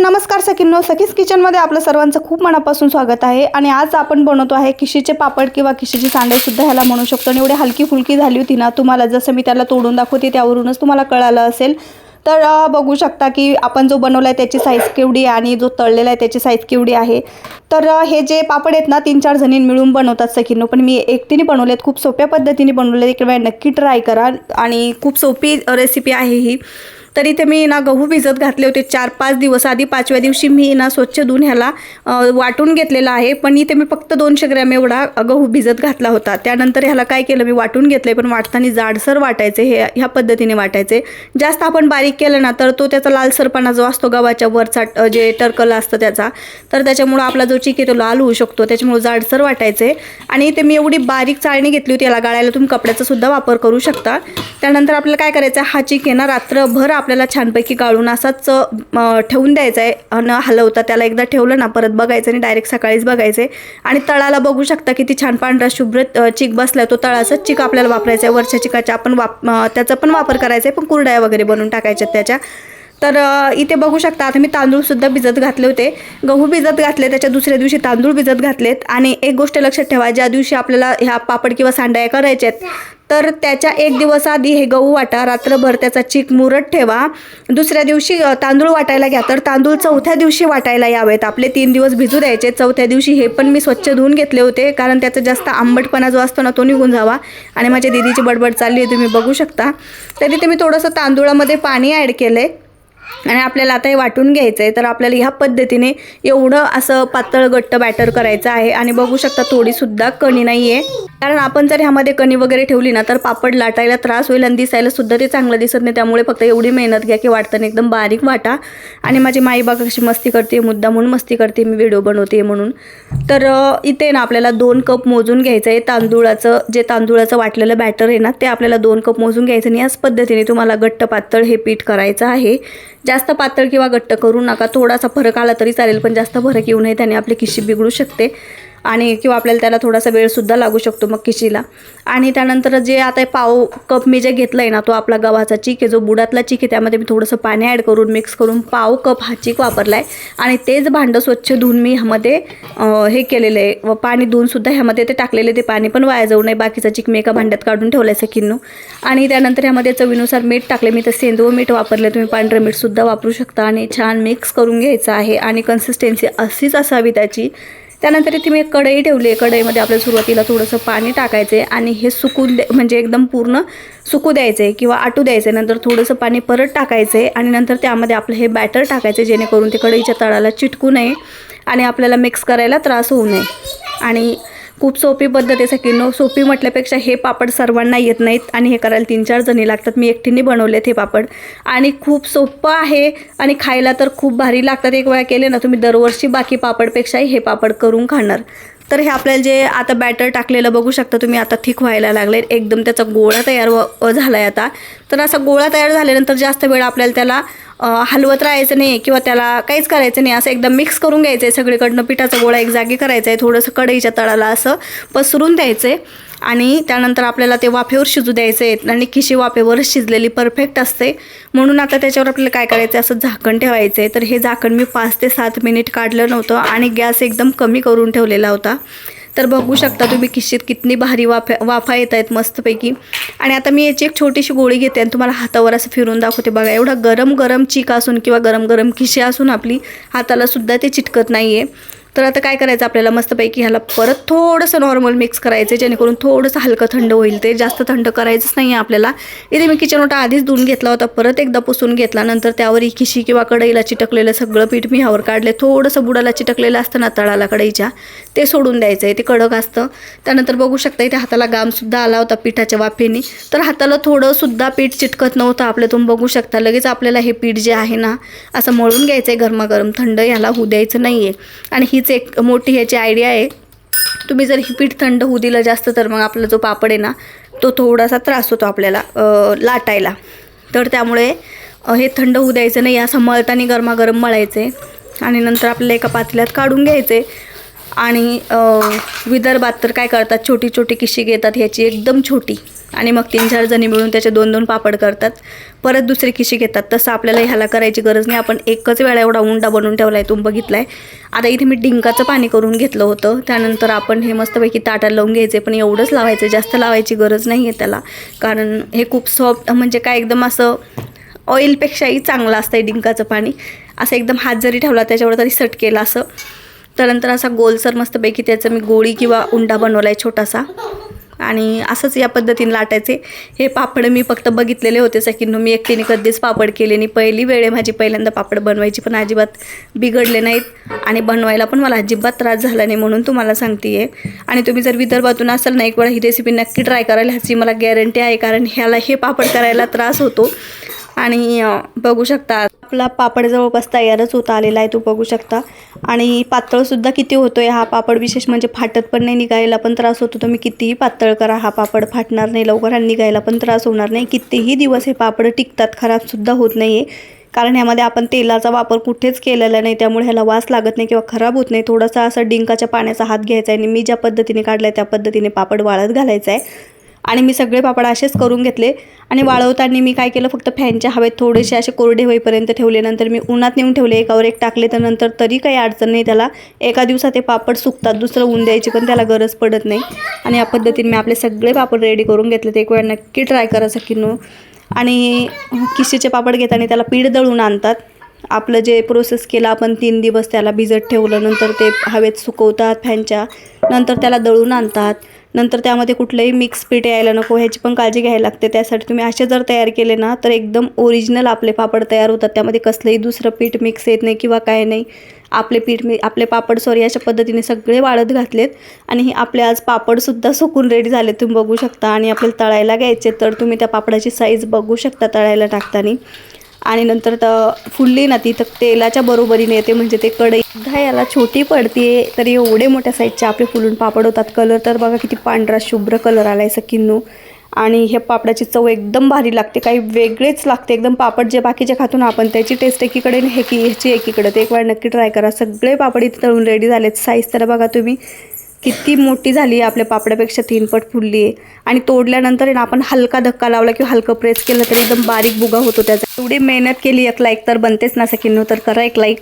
नमस्कार सकिनो सखीज किचनमध्ये आपलं सर्वांचं खूप मनापासून स्वागत आहे. आणि आज आपण बनवतो आहे किशीचे पापड किंवा किशीची सांडेसुद्धा ह्याला म्हणू शकतो. आणि एवढी हलकी फुलकी झाली होती ना तुम्हाला जसं मी त्याला तोडून दाखवते त्यावरूनच तुम्हाला कळालं असेल. तर बघू शकता की आपण जो बनवला आहे त्याची साईज केवढी आहे आणि जो तळलेला आहे त्याची साईज केवढी आहे. तर हे जे पापड आहेत ना तीन चार जणी मिळून बनवतात सखींनो. पण मी एकटीने बनवलेत खूप सोप्या पद्धतीने बनवले एक वेळ नक्की ट्राय करा. आणि खूप सोपी रेसिपी आहे ही. तर इथे मी ना गहू भिजत घातले होते. चार पाच दिवस आधी पाचव्या दिवशी मी ना स्वच्छ धुवून ह्याला वाटून घेतलेला आहे. पण इथे मी फक्त दोनशे ग्रॅम एवढा गहू भिजत घातला होता. त्यानंतर ह्याला काय केलं मी वाटून घेतले पण वाटताना जाडसर वाटायचे हे ह्या पद्धतीने वाटायचे. जास्त आपण बारीक केलं ना तर तो त्याचा लालसरपणा जो असतो गव्हाच्या वरचा जे टर्कल असतं त्याचा तर त्याच्यामुळं आपला जो चिक आहे तो लाल होऊ शकतो. त्याच्यामुळं जाडसर वाटायचे. आणि इथे मी एवढी बारीक चाळणी घेतली होती. याला गाळायला तुम्ही कपड्याचा सुद्धा वापर करू शकता. त्यानंतर आपल्याला काय करायचं हा चिक आहे ना रात्रभर आपल्याला छानपैकी गाळून असाच ठेवून द्यायचा आहे न हलवता त्याला एकदा ठेवलं ना परत बघायचं आणि डायरेक्ट सकाळीच बघायचं आहे आणि तळाला बघू शकता किती छान पांढरा शुभ्र चिक बसला तो तळाचा चिक आपल्याला वापरायचा आहे वरच्या चिकाच्या आपण वाप त्याचा पण वापर करायचा आहे पण कुरड्या वगैरे बनवून टाकायच्या त्याच्या. तर इथे बघू शकता आता मी तांदूळसुद्धा भिजत घातले होते. गहू भिजत घातले त्याच्या दुसऱ्या दिवशी तांदूळ भिजत घातलेत. आणि एक गोष्ट लक्षात ठेवा ज्या दिवशी आपल्याला ह्या पापड किंवा सांड्या करायच्या आहेत तर त्याच्या एक दिवस आधी हे गहू वाटा रात्रभर त्याचा चीक मुरत ठेवा. दुसऱ्या दिवशी तांदूळ वाटायला घ्या तर तांदूळ चौथ्या दिवशी वाटायला यावेत. आपले तीन दिवस भिजू द्यायचे. चौथ्या दिवशी हे पण मी स्वच्छ धुवून घेतले होते कारण त्याचा जास्त आंबटपणा जो असतो ना तो निघून जावा. आणि माझ्या दिदीची बडबड चालली आहे तुम्ही बघू शकता. तर तिथे मी थोडंसं तांदूळामध्ये पाणी ॲड केलं आहे आणि आपल्याला आता हे वाटून घ्यायचं आहे तर आपल्याला ह्या पद्धतीने एवढं असं पातळ घट्ट बॅटर करायचं आहे. आणि बघू शकता थोडीसुद्धा कणी नाही आहे कारण आपण जर ह्यामध्ये कणी वगैरे ठेवली ना तर पापड लाटायला त्रास होईल आणि दिसायला सुद्धा ते चांगलं दिसत नाही. त्यामुळे फक्त एवढी मेहनत घ्या की वाटताना एकदम बारीक वाटा. आणि माझी माई बघा कशी मस्ती करते मुद्दा म्हणून मस्ती करते मी व्हिडिओ बनवते म्हणून. तर इथे ना आपल्याला दोन कप मोजून घ्यायचं आहे तांदूळाचं जे तांदूळाचं वाटलेलं बॅटर आहे ना ते आपल्याला दोन कप मोजून घ्यायचं. आणि याच पद्धतीने तुम्हाला घट्ट पातळ हे पीठ करायचं आहे. जास्त पातळ किंवा घट्ट करू नका. थोडासा फरक आला तरी चालेल पण जास्त फरक येऊ नये. त्याने आपली किशी बिघडू शकते. आणि किंवा आपल्याला त्याला थोडासा वेळसुद्धा लागू शकतो मग किशीला आणि त्यानंतर जे आता पाव कप मी जे घेतलं आहे ना तो आपला गव्हाचा चीक आहे जो बुडातला चीक आहे त्यामध्ये मी थोडंसं पाणी ॲड करून मिक्स करून पाव कप हा चीक वापरला आहे आणि तेच भांडं स्वच्छ धुवून मी ह्यामध्ये हे केलेलं आहे. व पाणी धुवूनसुद्धा ह्यामध्ये ते टाकलेले ते पाणी पण वाया जाऊ नये. बाकीचा चीक मी एका भांड्यात काढून ठेवला आहे सकिन्नू आणि त्यानंतर ह्यामध्ये चवीनुसार मीठ टाकले मी तर सेंदव मीठ वापरले तुम्ही पांढरं मीठसुद्धा वापरू शकता. आणि छान मिक्स करून घ्यायचं आहे. आणि कन्सिस्टन्सी अशीच असावी त्याची. त्यानंतर इथे मी एक कढई ठेवली आहे. कढईमध्ये आपल्या सुरुवातीला थोडंसं पाणी टाकायचं आहे आणि हे सुकू दे म्हणजे एकदम पूर्ण सुकू द्यायचं आहे किंवा आटू द्यायचं आहे नंतर थोडंसं पाणी परत टाकायचं आहे आणि नंतर त्यामध्ये आपलं हे बॅटर टाकायचं आहे जेणेकरून ते कढईच्या तळाला चिटकू नये आणि आपल्याला मिक्स करायला त्रास होऊ नये. आणि खूप सोपी पद्धत आहे सकिनो सोपी म्हटल्यापेक्षा हे पापड सर्वांना येत नाहीत आणि हे करायला तीन चार जणी लागतात. मी एकटीने बनवलेत हे पापड. आणि खूप सोपं आहे आणि खायला तर खूप भारी लागतात. एक वेळा केले ना तुम्ही दरवर्षी बाकी पापडपेक्षाही हे पापड करून खाणार. तर हे आपल्याला जे आता बॅटर टाकलेलं बघू शकता तुम्ही आता थिक व्हायला लागले एकदम त्याचा गोळा तयार व झाला आहे आता. तर असा गोळा तयार झाल्यानंतर जास्त वेळ आपल्याला त्याला हलवत राहायचं नाही किंवा त्याला काहीच करायचं नाही. असं एकदम मिक्स करून घ्यायचं आहे सगळीकडनं पिठाचा गोळा एक जागी करायचा आहे थोडंसं कढईच्या तळाला असं पसरून द्यायचं आहे आणि त्यानंतर आपल्याला ते वाफेवर शिजू द्यायचं आहे आणि खिशी वाफेवर शिजलेली परफेक्ट असते. म्हणून आता त्याच्यावर आपल्याला काय करायचं आहे असं झाकण ठेवायचं आहे तर हे झाकण मी पाच ते सात मिनिट काढलं नव्हतं. आणि गॅस एकदम कमी करून ठेवलेला होता. तर बघू शकता तुम्ही किशीत कितनी भारी वाफा वाफा येत आहेत मस्तपैकी. आणि आता मी याची एक छोटीशी गोळी घेते आणि तुम्हाला हातावर असं फिरून दाखवते बघा. एवढा गरम गरम चीक असून किंवा गरम गरम खिशी असून आपली हातालासुद्धा ते चिटकत नाही आहे तर आता काय करायचं? आपल्याला मस्तपैकी ह्याला परत थोडंसं नॉर्मल मिक्स करायचं जेणेकरून थोडंसं हलकं थंड होईल ते. जास्त थंड करायचंच नाही आहे आपल्याला. इथे मी किचन ओटा आधीच धुवून घेतला होता परत एकदा पुसून घेतला. नंतर त्यावर ही खिशी किंवा कढईला चिटकलेलं सगळं पीठ मी ह्यावर काढले थोडंसं बुडाला चिटकलेलं असतं ना तळाला कढईच्या ते सोडून द्यायचं आहे ते कडक असतं. त्यानंतर बघू शकता इथे हाताला गामसुद्धा आला होता पिठाच्या वाफेने. तर हाताला थोडंसुद्धा पीठ चिटकत नव्हतं आपलं तुम्ही बघू शकता लगेच आपल्याला हे पीठ जे आहे ना असं मळून घ्यायचं आहे गरमागरम. थंड ह्याला होऊ द्यायचं नाही आहे आणि हीच एक मोठी ह्याची आयडिया आहे. तुम्ही जर ही पीठ थंड होऊ दिलं जास्त तर मग आपला जो पापड आहे ना तो थोडासा त्रास होतो आपल्याला लाटायला. तर त्यामुळे हे थंड होऊ द्यायचं नाही असं मळताना गरमागरम मळायचे. आणि नंतर आपल्याला एका पातेल्यात काढून घ्यायचे. आणि विदर्भात तर काय करतात छोटी छोटी किशी घेतात ह्याची एकदम छोटी. आणि मग तीन चार जणी मिळून त्याचे दोन दोन पापड करतात. परत दुसरी खिशी घेतात. तसं आपल्याला ह्याला करायची गरज नाही. आपण एकच वेळा एवढा उंडा बनवून ठेवला आहे तुम्ही बघितला आहे आता इथे मी डिंकाचं पाणी करून घेतलं होतं. त्यानंतर आपण हे मस्तपैकी ताटाला लावून घ्यायचे पण एवढंच लावायचं जास्त लावायची गरज नाही आहे त्याला. कारण हे खूप सॉफ्ट म्हणजे काय एकदम असं ऑइलपेक्षाही चांगलं असतं आहे डिंकाचं पाणी. असं एकदम हात जरी ठेवला त्याच्यावर तरी सट केला असं. त्यानंतर असा गोलसर मस्तपैकी त्याचं मी गोळी किंवा उंडा बनवला आहे छोटासा. आणि असंच या पद्धतीने लाटायचे. हे पापड मी फक्त बघितलेले होते सकीनो मी एकटीने कधीच पापड केले नाही. पहिली वेळ आहे माझी पहिल्यांदा पापड बनवायची पण अजिबात बिघडले नाहीत आणि बनवायला पण मला अजिबात त्रास झाला नाही म्हणून तुम्हाला सांगते आहे आणि तुम्ही जर विदर्भातून असाल ना एक वेळा ही रेसिपी नक्की ट्राय करायला ह्याची मला गॅरंटी आहे कारण ह्याला हे पापड करायला त्रास होतो. आणि बघू शकता. आपला पापड जवळपास तयारच होता आलेला आहे तो बघू शकता. आणि पातळसुद्धा किती होतो आहे हा पापड विशेष म्हणजे फाटत पण नाही निघायला पण त्रास होतो. तुम्ही कितीही पातळ करा हा पापड फाटणार नाही लवकर आणि निघायला पण त्रास होणार नाही. कितीही दिवस हे पापड टिकतात खराबसुद्धा होत नाही आहे कारण ह्यामध्ये आपण तेलाचा वापर कुठेच केलेला नाही त्यामुळे ह्याला वास लागत नाही किंवा खराब होत नाही. थोडासा असं डिंकाच्या पाण्याचा हात घ्यायचा आहे आणि मी ज्या पद्धतीने काढला आहे त्या पद्धतीने पापड वाळत घालायचा आहे. आणि मी सगळे पापड असेच करून घेतले. आणि वाळवताना मी काय केलं फक्त फॅनच्या हवेत थोडेसे असे कोरडे होईपर्यंत ठेवले. नंतर मी उन्हात नेऊन ठेवले एकावर एक टाकले. तर नंतर तरी काही अडचण नाही त्याला. एका दिवसात ते पापड सुकतात दुसरं ऊन द्यायची पण त्याला गरज पडत नाही. आणि या पद्धतीने मी आपले सगळे पापड रेडी करून घेतले. ते एक वेळ नक्की ट्राय करा सकीनो आणि किशीचे पापड घेताना त्याला पीठ दळून आणतात. आपलं जे प्रोसेस केलं आपण तीन दिवस त्याला भिजत ठेवलं. नंतर ते हवेत सुकवतात फॅनच्या. नंतर त्याला दळून आणतात. नंतर त्यामध्ये कुठलंही मिक्स पीठ यायला नको ह्याची पण काळजी घ्यायला लागते. त्यासाठी तुम्ही असे जर तयार केले ना तर एकदम ओरिजिनल आपले पापड तयार होतात. त्यामध्ये कसलंही दुसरं पीठ मिक्स येत नाही किंवा काय नाही. आपले पीठ मी आपले पापड सॉरी अशा पद्धतीने सगळे वाळत घातलेत. आणि हे आपले आज पापडसुद्धा सुकून रेडी झाले तुम्ही बघू शकता. आणि आपल्याला तळायला घ्यायचे तर तुम्ही त्या पापडाची साईज बघू शकता तळायला टाकताना. आणि नंतर तर फुलली ना ती तर तेलाच्या बरोबरीने येते म्हणजे ते कढई. सुद्धा याला छोटी पडते तरी एवढे मोठ्या साईजचे आपले फुलून पापड होतात. कलर तर बघा किती पांढरा शुभ्र कलर आला आहे सकिन्नू आणि हे पापडाची चव एकदम भारी लागते काही वेगळेच लागते. एकदम पापड जे बाकीचे खातो ना आपण त्याची टेस्ट एकीकडे हे की ह्याची एकीकडे. ते एक वेळ नक्की ट्राय करा. सगळे पापड इथे तळून रेडी झालेत. साईज तर बघा तुम्ही किती मोठी झाली आहे आपल्या पापड्यापेक्षा तीनपट फुलली आहे. आणि तोडल्यानंतर आहे ना आपण हलका धक्का लावला किंवा हलकं प्रेस केलं तरी एकदम बारीक बुगा होतो त्याचा. एवढी मेहनत केली एक लाईक तर बनतेच ना सकिनो तर करा एक लाईक